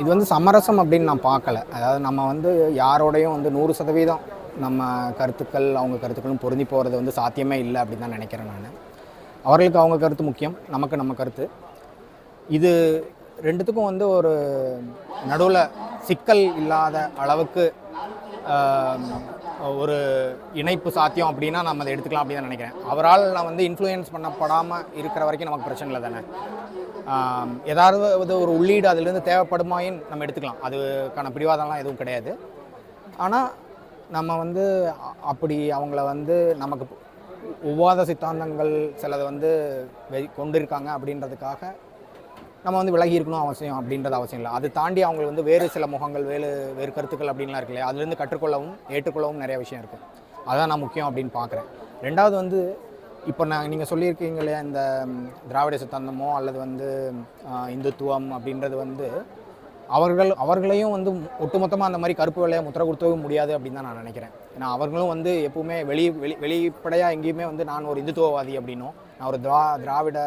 இது வந்து சமரசம் அப்படின்னு நான் பார்க்கல. அதாவது நம்ம வந்து யாரோடையும் வந்து நூறு சதவீதம் நம்ம கருத்துக்கள் அவங்க கருத்துக்களும் பொருந்தி போகிறது வந்து சாத்தியமே இல்லை அப்படின்னு தான் நினைக்கிறேன் நான். அவர்களுக்கு அவங்க கருத்து முக்கியம் நமக்கு நம்ம கருத்து. இது ரெண்டுத்துக்கும் வந்து ஒரு நடுவில் சிக்கல் இல்லாத அளவுக்கு ஒரு இணைப்பு சாத்தியம் அப்படின்னா நம்ம அதை எடுத்துக்கலாம் அப்படின்னு தான் நினைக்கிறேன். அவரால் நான் வந்து இன்ஃப்ளூயன்ஸ் பண்ணப்படாமல் இருக்கிற வரைக்கும் நமக்கு பிரச்சனை இல்லை தானே ஏதாவது ஒரு உள்ளீடு அதிலிருந்து தேவைப்படுமாயின் நம்ம எடுத்துக்கலாம். அதுக்கான பிடிவாதம்லாம் எதுவும் கிடையாது. ஆனால் நம்ம வந்து அப்படி அவங்கள வந்து நமக்கு ஒவ்வாத சித்தாந்தங்கள் சிலது வந்து வெ- கொண்டிருக்காங்க அப்படின்றதுக்காக நம்ம வந்து விலகி இருக்கணும் அவசியம் அப்படின்றது அவசியம் இல்லை. அது தாண்டி அவங்களுக்கு வந்து வேறு சில முகங்கள் வேறு வேறு கருத்துக்கள் அப்படின்லாம் இருக்கு இல்லையா? அதுலேருந்து கற்றுக்கொள்ளவும் ஏற்றுக்கொள்ளவும் நிறைய விஷயம் இருக்குது அதான் நான் முக்கியம் அப்படின்னு பார்க்குறேன். ரெண்டாவது வந்து இப்போ நான் நீங்கள் சொல்லியிருக்கீங்க இல்லையா இந்த திராவிட சித்தாந்தமோ அல்லது வந்து இந்துத்துவம் அப்படின்றது வந்து அவர்கள் அவர்களையும் வந்து ஒட்டுமொத்தமாக அந்த மாதிரி கருப்பு வேலையை முத்திர கொடுத்தவும் முடியாது அப்படின்னு தான் நான் நினைக்கிறேன். ஏன்னா அவர்களும் வந்து எப்பவுமே வெளி வெளி வெளிப்படையாக எங்கேயுமே வந்து நான் ஒரு இந்துத்துவவாதி அப்படின்னும் நான் ஒரு திரா திராவிட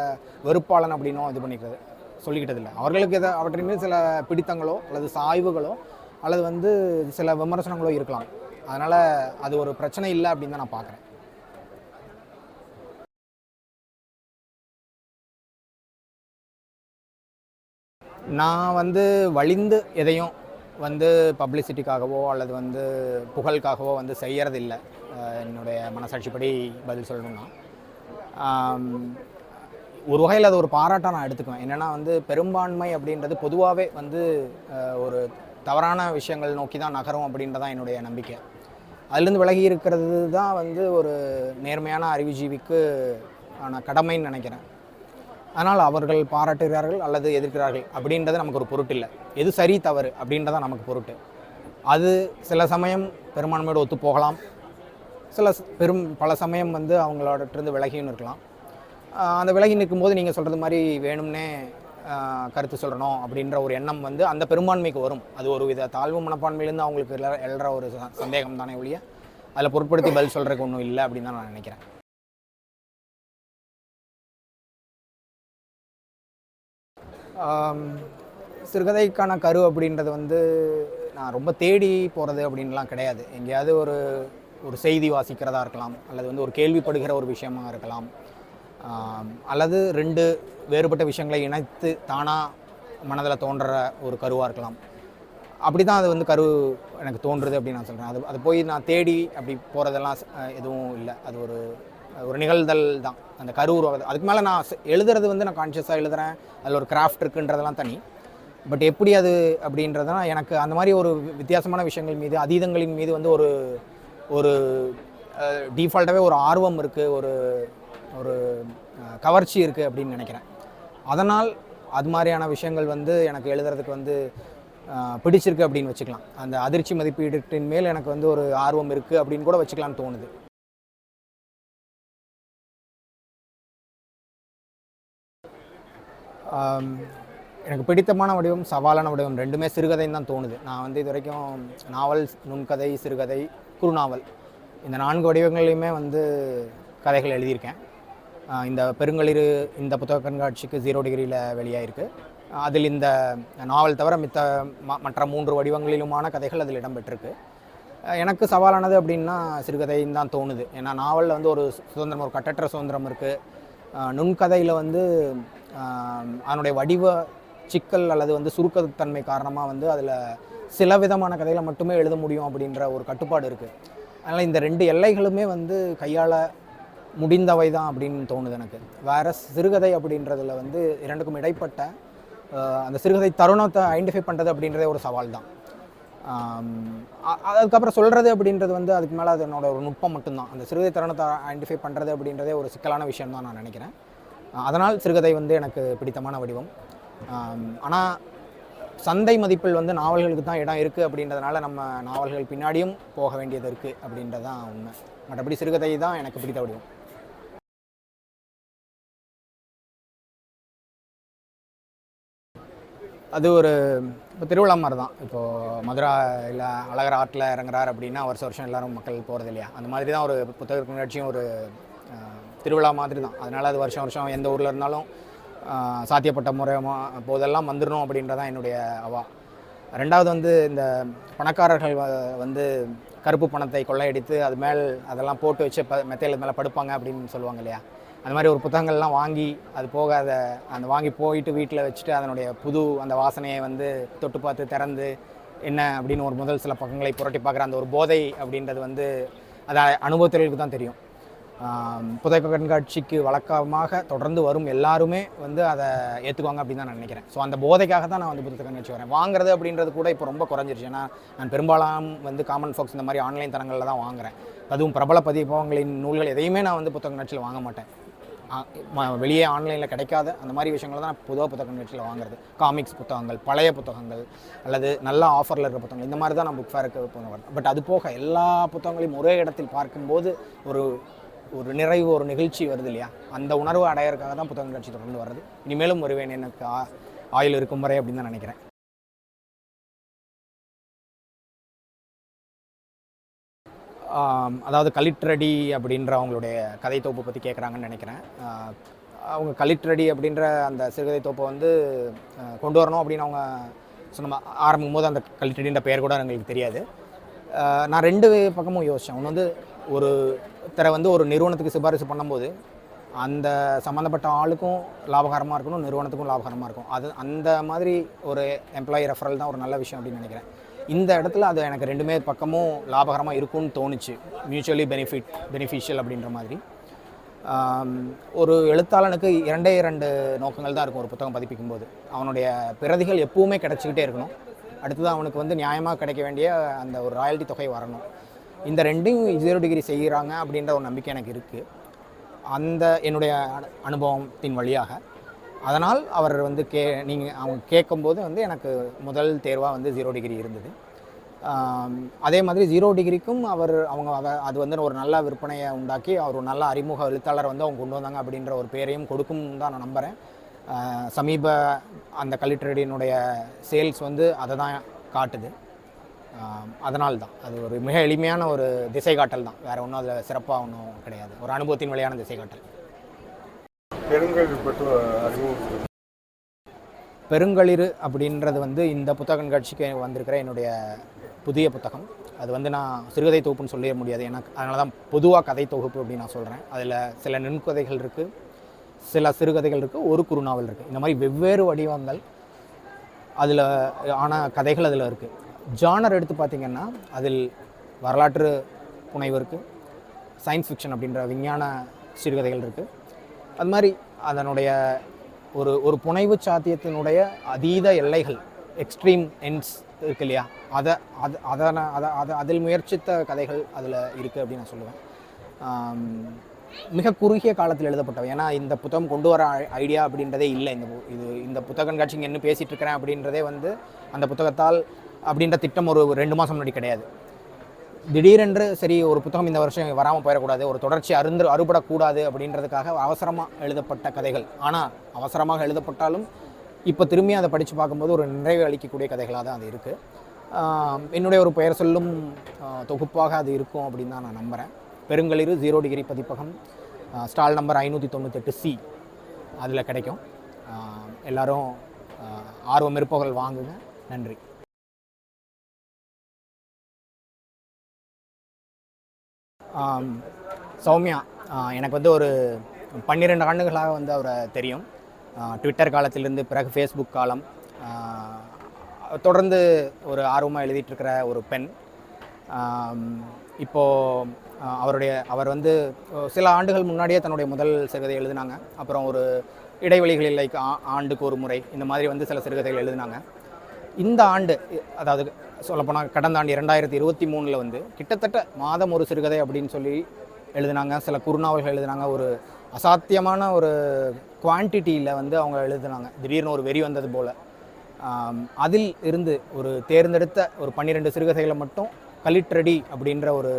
வெறுப்பாளன் அப்படின்னும் இது பண்ணிக்கிறது சொல்லிக்கிட்டதில்லை. அவர்களுக்கு எதை அவற்றின் மீது சில பிடித்தங்களோ அல்லது சாய்வுகளோ அல்லது வந்து சில விமர்சனங்களோ இருக்கலாம். அதனால் அது ஒரு பிரச்சனை இல்லை அப்படின்னு தான் நான் பார்க்குறேன். நான் வந்து வலிந்து எதையும் வந்து பப்ளிசிட்டிக்காகவோ அல்லது வந்து புகழுக்காகவோ வந்து செய்கிறதில்லை என்னுடைய மனசாட்சிப்படி பதில் சொல்லணும்னா. ஒரு வகையில் அது ஒரு பாராட்டாக நான் எடுத்துக்குவேன். என்னென்னா வந்து பெரும்பான்மை அப்படின்றது பொதுவாகவே வந்து ஒரு தவறான விஷயங்கள் நோக்கி தான் நகரும் அப்படின்றதான் என்னுடைய நம்பிக்கை. அதுலேருந்து விலகி இருக்கிறது தான் வந்து ஒரு நேர்மையான அறிவுஜீவிக்கு ஆன கடமைன்னு நினைக்கிறேன். ஆனால் அவர்கள் பாராட்டுகிறார்கள் அல்லது எதிர்க்கிறார்கள் அப்படின்றது நமக்கு ஒரு பொருட்டு இல்லை. எது சரி தவறு அப்படின்றதான் நமக்கு பொருட்டு. அது சில சமயம் பெரும்பான்மையோடு ஒத்து போகலாம். சில பெரும் பல சமயம் வந்து அவங்களோட இருந்து விலகியும் இருக்கலாம். அந்த விலகி நிற்கும்போது நீங்கள் சொல்கிறது மாதிரி வேணும்னே கருத்து சொல்லணும் அப்படின்ற ஒரு எண்ணம் வந்து அந்த பெரும்பான்மைக்கு வரும். அது ஒரு வித தாழ்வு மனப்பான்மையிலேருந்து அவங்களுக்கு எழுற ஒரு ச- சந்தேகம் தானே ஒழிய அதில் பொருட்படுத்தி பதில் சொல்கிறதுக்கு ஒன்றும் இல்லை அப்படின்னு தான் நான் நினைக்கிறேன். சிறுகதைக்கான கரு அப்படின்றது வந்து நான் ரொம்ப தேடி போகிறது அப்படின்லாம் கிடையாது. எங்கேயாவது ஒரு ஒரு செய்தி வாசிக்கிறதா இருக்கலாம் அல்லது வந்து ஒரு கேள்விப்படுகிற ஒரு விஷயமாக இருக்கலாம். அல்லது ரெண்டு வேறுபட்ட விஷயங்களை இணைத்து தானாக மனதில் தோன்ற ஒரு கருவாக இருக்கலாம். அப்படி தான் அது வந்து கரு எனக்கு தோன்றுது அப்படின்னு நான் சொல்கிறேன் அது அது போய் நான் தேடி அப்படி போகிறதெல்லாம் எதுவும் இல்லை. அது ஒரு ஒரு நிகழ்தல் தான். அந்த கரு உருவாகுது. அதுக்கு மேலே நான் எழுதுறது வந்து நான் கான்ஷியஸாக எழுதுகிறேன் அதில் ஒரு கிராஃப்ட் இருக்குன்றதெல்லாம் தனி. பட் எப்படி அது அப்படின்றதுனா எனக்கு அந்த மாதிரி ஒரு வித்தியாசமான விஷயங்கள் மீது அதீதங்களின் மீது வந்து ஒரு ஒரு டிஃபால்ட்டாகவே ஒரு ஆர்வம் இருக்குது ஒரு ஒரு கவர்ச்சி இருக்குது அப்படின்னு நினைக்கிறேன். அதனால் அது மாதிரியான விஷயங்கள் வந்து எனக்கு எழுதுறதுக்கு வந்து பிடிச்சிருக்கு அப்படின்னு வச்சுக்கலாம். அந்த அதிர்ச்சி மதிப்பீட்டின் மேல் எனக்கு வந்து ஒரு ஆர்வம் இருக்குது அப்படின்னு கூட வச்சுக்கலாம்னு தோணுது. எனக்கு பிடித்தமான வடிவம் சவாலான வடிவம் ரெண்டுமே சிறுகதைன்னு தான் தோணுது. நான் வந்து இது வரைக்கும் நாவல் நுண்கதை சிறுகதை குறுநாவல் இந்த நான்கு வடிவங்களையுமே வந்து கதைகள் எழுதியிருக்கேன். இந்த பெருங்களிரு இந்த புத்தக கண்காட்சிக்கு ஜீரோ டிகிரியில் வெளியாயிருக்கு. அதில் இந்த நாவல் தவிர மித்த ம- மற்ற மூன்று வடிவங்களிலுமான கதைகள் அதில் இடம்பெற்றிருக்கு. எனக்கு சவாலானது அப்படின்னா சிறுகதைன்னு தான் தோணுது. ஏன்னா நாவலில் வந்து ஒரு சுதந்திரம் ஒரு கட்டற்ற சுதந்திரம் இருக்குது நுண்கதையில் வந்து அதனுடைய வடிவ சிக்கல் அல்லது வந்து சுருக்கத்தன்மை காரணமாக வந்து அதில் சில விதமான கதைகளை மட்டுமே எழுத முடியும் அப்படின்ற ஒரு கட்டுப்பாடு இருக்குது அதனால் இந்த ரெண்டு எல்லைகளுமே வந்து கையாள முடிந்தவை தான் அப்படின்னு தோணுது எனக்கு. வேற சிறுகதை அப்படின்றதுல வந்து இரண்டுக்கும் இடைப்பட்ட அந்த சிறுகதை தருணத்தை ஐடென்டிஃபை பண்ணுறது அப்படின்றதே ஒரு சவால் தான் அதுக்கப்புறம் சொல்கிறது அப்படின்றது வந்து அதுக்கு மேலே அதனோட ஒரு நுட்பம் மட்டும்தான். அந்த சிறுகதை தருணத்தை ஐடென்டிஃபை பண்ணுறது அப்படின்றதே ஒரு சிக்கலான விஷயம் தான் நான் நினைக்கிறேன். அதனால் சிறுகதை வந்து எனக்கு பிடித்தமான வடிவம். ஆனால் சந்தை மதிப்பில் வந்து நாவல்களுக்கு தான் இடம் இருக்குது அப்படின்றதுனால நம்ம நாவல்கள் பின்னாடியும் போக வேண்டியது இருக்குது அப்படின்றதான் உண்மை. மற்றபடி சிறுகதை தான் எனக்கு பிடித்த வடிவம். அது ஒரு இப்போ திருவிழா மாதிரி தான் இப்போது மதுரா இல்லை அழகர் ஆற்றில் இறங்குறார் அப்படின்னா வருஷம் வருஷம் எல்லாரும் மக்கள் போகிறது இல்லையா? அந்த மாதிரி தான் ஒரு புத்தக கண்காட்சியும் ஒரு திருவிழா மாதிரி தான் அதனால் அது வருஷம் வருஷம் எந்த ஊரில் இருந்தாலும் சாத்தியப்பட்ட முறையமாக போதெல்லாம் வந்துடணும் அப்படின்றதான் என்னுடைய அவா. ரெண்டாவது வந்து இந்த பணக்காரர்கள் வந்து கருப்பு பணத்தை கொள்ளையடித்து அது மேல் அதெல்லாம் போட்டு வச்சு ப மெத்தையில் மேலே படுப்பாங்க அப்படின்னு சொல்லுவாங்க இல்லையா? அந்த மாதிரி ஒரு புத்தகங்கள்லாம் வாங்கி அது போக அதை அந்த வாங்கி போயிட்டு வீட்டில் வச்சுட்டு அதனுடைய புது அந்த வாசனையை வந்து தொட்டு பார்த்து திறந்து என்ன அப்படின்னு ஒரு முதல் சில பக்கங்களை புரட்டி பார்க்குற அந்த ஒரு போதை அப்படின்றது வந்து அது அனுபவத்திற்கு தான் தெரியும். ஆம், கண்காட்சிக்கு வழக்கமாக தொடர்ந்து வரும் எல்லாருமே வந்து அதை ஏற்றுக்குவாங்க அப்படின்னு தான் நான் நினைக்கிறேன். ஸோ அந்த போதைக்காக தான் நான் வந்து புத்தக கண்காட்சி வரேன் வாங்குறது அப்படின்றது கூட இப்போ ரொம்ப குறைஞ்சிருச்சு. ஏன்னா நான் பெரும்பாலும் வந்து காமன் ஃபாக்ஸ் இந்த மாதிரி ஆன்லைன் தரங்களில் தான் வாங்குறேன். அதுவும் பிரபல பதிப்பவங்களின் நூல்கள் எதையுமே நான் வந்து புத்தக கண்காட்சியில் வாங்க மாட்டேன். வெளியே ஆன்லைனில் கிடைக்காத அந்த மாதிரி விஷயங்கள தான் நான் பொதுவாக புத்தக கண்காட்சியில் வாங்குறது. காமிக்ஸ் புத்தகங்கள் பழைய புத்தகங்கள் அல்லது நல்ல ஆஃபரில் இருக்கிற புத்தகங்கள். இந்த மாதிரி தான் நான் புக் ஃபேருக்கு போனேன் பட் அது போக எல்லா புத்தகங்களையும் ஒரே இடத்தில் பார்க்கும்போது ஒரு ஒரு நிறைவு ஒரு நிகழ்ச்சி வருது இல்லையா? அந்த உணர்வு அடையறதுக்காக தான் புத்தக கண்காட்சி தொடர்ந்து வருது இனிமேலும் வருவேன் எனக்கு ஆயுள் இருக்கும் வரை அப்படின்னு தான் நினைக்கிறேன். அதாவது கலிட்ரடி அப்படின்ற அவங்களுடைய கதை தொகுப்பை பற்றி கேட்குறாங்கன்னு நினைக்கிறேன். அவங்க கலிட்ரடி அப்படின்ற அந்த சிறுகதை தொகுப்பை வந்து கொண்டு வரணும் அப்படின்னு அவங்க சொன்ன ஆரம்பிக்கும் போது அந்த கலிட்ரடின்ற பெயர் கூட எங்களுக்கு தெரியாது. நான் ரெண்டு பக்கமும் யோசித்தேன் ஒன்று வந்து ஒரு தர வந்து ஒரு நிறுவனத்துக்கு சிபாரிசு பண்ணும்போது அந்த சம்மந்தப்பட்ட ஆளுக்கும் லாபகரமாக இருக்கணும் நிறுவனத்துக்கும் லாபகரமாக இருக்கும். அது அந்த மாதிரி ஒரு எம்ப்ளாயி ரெஃபரல் தான் ஒரு நல்ல விஷயம் அப்படின்னு நினைக்கிறேன். இந்த இடத்துல அது எனக்கு ரெண்டுமே பக்கமும் லாபகரமாக இருக்கும்னு தோணுச்சு. மியூச்சுவலி பெனிஃபிட் பெனிஃபிஷியல் அப்படின்ற மாதிரி. ஒரு எழுத்தாளனுக்கு இரண்டே இரண்டு நோக்கங்கள் தான் இருக்கும் ஒரு புத்தகம் பதிப்பிக்கும் போது அவனுடைய பிரதிகள் எப்பவுமே கிடச்சிக்கிட்டே இருக்கணும். அடுத்தது அவனுக்கு வந்து நியாயமாக கிடைக்க வேண்டிய அந்த ஒரு ராயல்ட்டி தொகை வரணும். இந்த ரெண்டையும் ஜீரோ டிகிரி செய்கிறாங்க அப்படின்ற ஒரு நம்பிக்கை எனக்கு இருக்குது அந்த என்னுடைய அனு- அனுபவத்தின் வழியாக. அதனால் அவர் வந்து கே நீங்கள் அவங்க கேட்கும்போது வந்து எனக்கு முதல் தேர்வாக வந்து ஜீரோ டிகிரி இருந்தது. அதே மாதிரி ஜீரோ டிகிரிக்கும் அவர் அவங்க அது வந்து ஒரு நல்ல விற்பனையை உண்டாக்கி அவர் ஒரு நல்ல அறிமுக எழுத்தாளர் வந்து அவங்க கொண்டு வந்தாங்க அப்படின்ற ஒரு பேரையும் கொடுக்கும் தான் நான் நம்புகிறேன் சமீப அந்த கலிட்ரடியினுடைய சேல்ஸ் வந்து அதை தான் காட்டுது. அதனால் தான். அது ஒரு மிக எளிமையான ஒரு திசை காட்டல் தான். வேறு ஒன்றும் அதில் சிறப்பாக ஒன்றும் கிடையாது. ஒரு அனுபவத்தின் வழியான திசை காட்டல். பெருங்கல் பற்றி அறிமுகம் பெருங்களிறு அப்படின்றது வந்து இந்த புத்தக கண்காட்சிக்கு வந்திருக்கிற என்னுடைய புதிய புத்தகம். அது வந்து நான் சிறுகதை தொகுப்புன்னு சொல்லிட முடியாது. ஏன்னா அதனால தான் பொதுவாக கதை தொகுப்பு அப்படின்னு நான் சொல்கிறேன் அதில் சில நுண்கதைகள் இருக்குது சில சிறுகதைகள் இருக்குது ஒரு குறுநாவல் இருக்குது இந்த மாதிரி வெவ்வேறு வடிவங்கள் அதில் ஆன கதைகள் அதில் இருக்குது ஜானர் எடுத்து பார்த்திங்கன்னா அதில் வரலாற்று புனைவு இருக்குது சயின்ஸ் ஃபிக்ஷன் அப்படின்ற விஞ்ஞான சிறுகதைகள் இருக்குது அது மாதிரி அதனுடைய ஒரு ஒரு புனைவு சாத்தியத்தினுடைய அதீத எல்லைகள் எக்ஸ்ட்ரீம் எண்ட்ஸ் இருக்கு இல்லையா? அதை அது அதை நான் அதை அதை அதில் முயற்சித்த கதைகள் அதில் இருக்குது அப்படின்னு நான் சொல்லுவேன். மிக குறுகிய காலத்தில் எழுதப்பட்டவை. ஏன்னா இந்த புத்தகம் கொண்டு வர ஐடியா அப்படின்றதே இல்லை. இந்த இது இந்த புத்தக கண்காட்சிங்க என்ன பேசிகிட்டு இருக்கிறேன் அப்படின்றதே வந்து அந்த புத்தகத்தால் அப்படின்ற திட்டம் ஒரு ரெண்டு மாதம் முன்னாடி கிடையாது. திடீரென்று சரி ஒரு புத்தகம் இந்த வருஷம் வராமல் போயிடக்கூடாது ஒரு தொடர்ச்சி அருந்து அறுபடக்கூடாது அப்படின்றதுக்காக அவசரமாக எழுதப்பட்ட கதைகள். ஆனால் அவசரமாக எழுதப்பட்டாலும் இப்போ திரும்பி அதை படித்து பார்க்கும்போது ஒரு நிறைவு அளிக்கக்கூடிய கதைகளாக தான் அது இருக்குது என்னுடைய ஒரு பெயர் சொல்லும் தொகுப்பாக அது இருக்கும் அப்படின்னு தான் நான் நம்புகிறேன் பெருங்களிரு ஜீரோ டிகிரி பதிப்பகம் ஸ்டால் நம்பர் ஐநூற்றி தொண்ணூத்தெட்டு சி அதில் கிடைக்கும். எல்லோரும் ஆர்வம் இருப்பவர்கள் வாங்குங்க. நன்றி. சௌமியா எனக்கு வந்து ஒரு பன்னிரெண்டு ஆண்டுகளாக வந்து அவரை தெரியும். ட்விட்டர் காலத்திலிருந்து பிறகு ஃபேஸ்புக் காலம் தொடர்ந்து ஒரு ஆர்வமாக எழுதிட்டுருக்கிற ஒரு பெண். இப்போது அவருடைய அவர் வந்து சில ஆண்டுகள் முன்னாடியே தன்னுடைய முதல் சிறுகதை எழுதினாங்க. அப்புறம் ஒரு இடைவெளிகளில் லைக் ஆண்டுக்கு ஒரு முறை இந்த மாதிரி வந்து சில சிறுகதைகள் எழுதினாங்க. இந்த ஆண்டு அதாவது சொல்லப்போனால் கடந்த ஆண்டு இரண்டாயிரத்தி இருபத்தி மூணில் வந்து கிட்டத்தட்ட மாதம் ஒரு சிறுகதை அப்படின்னு சொல்லி எழுதினாங்க. சில குறுநாவல்கள் எழுதினாங்க. ஒரு அசாத்தியமான ஒரு குவான்டிட்டியில் வந்து அவங்க எழுதினாங்க. திடீர்னு ஒரு வெறி வந்தது போல். அதில் இருந்து ஒரு தேர்ந்தெடுத்த ஒரு பன்னிரெண்டு சிறுகதைகளை மட்டும் கலிட்ரடி அப்படின்ற ஒரு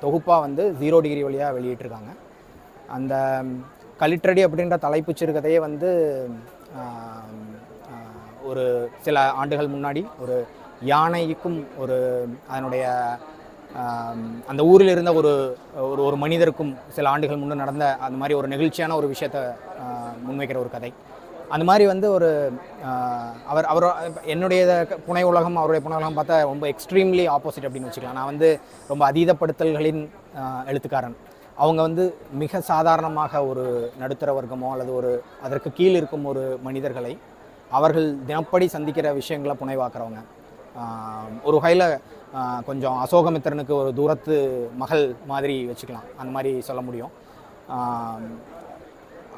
தொகுப்பாக வந்து ஜீரோ டிகிரி வழியாக வெளியிட்டிருக்காங்க. அந்த கலிட்ரடி அப்படின்ற தலைப்புச் சிறுகதையே வந்து ஒரு சில ஆண்டுகள் முன்னாடி ஒரு யானைக்கும் ஒரு அதனுடைய அந்த ஊரில் இருந்த ஒரு ஒரு ஒரு மனிதருக்கும் சில ஆண்டுகள் முன்னே நடந்த அந்த மாதிரி ஒரு நெகிழ்ச்சியான ஒரு விஷயத்தை முன்வைக்கிற ஒரு கதை. அந்த மாதிரி வந்து ஒரு அவர் அவர் என்னுடைய புனை உலகம் அவருடைய புனை உலகம் பார்த்தா ரொம்ப எக்ஸ்ட்ரீம்லி ஆப்போசிட் அப்படின்னு வச்சுக்கலாம். நான் வந்து ரொம்ப அதீதப்படுத்தல்களின் எழுத்துக்காரன். அவங்க வந்து மிக சாதாரணமாக ஒரு நடுத்தர வர்க்கமோ அல்லது ஒரு அதற்கு கீழ் இருக்கும் ஒரு மனிதர்களை அவர்கள் தினப்படி சந்திக்கிற விஷயங்களை புனைவாக்குறவங்க. ஒரு வகையில் கொஞ்சம் அசோகமித்திரனுக்கு ஒரு தூரத்து மகள் மாதிரி வச்சுக்கலாம். அந்த மாதிரி சொல்ல முடியும்.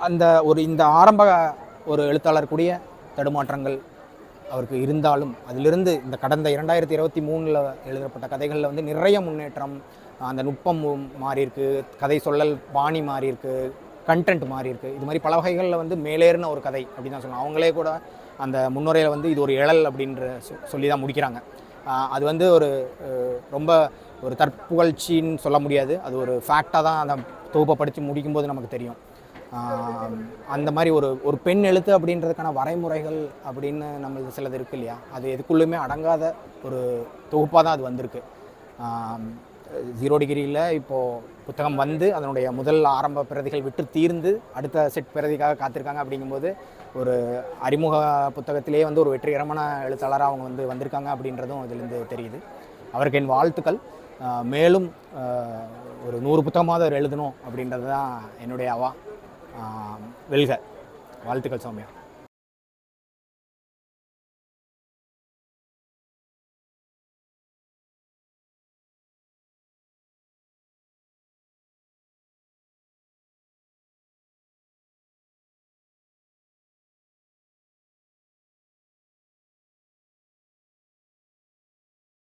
அந்த ஒரு இந்த ஆரம்ப ஒரு எழுத்தாளர் கூடிய தடுமாற்றங்கள் அவருக்கு இருந்தாலும் அதிலிருந்து இந்த கடந்த இரண்டாயிரத்தி இருபத்தி மூணில் எழுதப்பட்ட கதைகளில் வந்து நிறைய முன்னேற்றம் அந்த நுட்பம் மாறியிருக்கு கதை சொல்லல் பாணி மாறியிருக்கு கண்டென்ட் மாறி இருக்கு. இது மாதிரி பல வகைகளில் வந்து மேலேறின ஒரு கதை அப்படின்னு தான் சொல்லலாம் அவங்களே கூட அந்த முன்னுரையில் வந்து இது ஒரு இழல் அப்படின்ற சொ- சொல்லி தான் முடிக்கிறாங்க. அது வந்து ஒரு ரொம்ப ஒரு தற்புகழ்ச்சின்னு சொல்ல முடியாது. அது ஒரு ஃபேக்டாக தான் அந்த தொகுப்பை படித்து முடிக்கும்போது நமக்கு தெரியும். அந்த மாதிரி ஒரு ஒரு பெண் எழுத்து அப்படின்றதுக்கான வரைமுறைகள் அப்படின்னு நம்மளுக்கு சிலது இருக்கு இல்லையா? அது எதுக்குள்ளுமே அடங்காத ஒரு தொகுப்பாக தான் அது வந்திருக்கு. ஜீரோ டிகிரியில் இப்போது புத்தகம் வந்து அதனுடைய முதல் ஆரம்ப பிரதிகள் விட்டு தீர்ந்து அடுத்த செட் பிரதிக்காக காத்திருக்காங்க அப்படிங்கும்போது ஒரு அறிமுக புத்தகத்திலேயே வந்து ஒரு வெற்றிகரமான எழுத்தாளராக அவங்க வந்து வந்திருக்காங்க அப்படின்றதும் இதுலேருந்து தெரியுது. அவருக்கு என் வாழ்த்துக்கள். மேலும் ஒரு நூறு புத்தகமாவது அவர் எழுதணும் அப்படின்றது தான் என்னுடைய அவா வெல்க. வாழ்த்துக்கள் சௌமியா.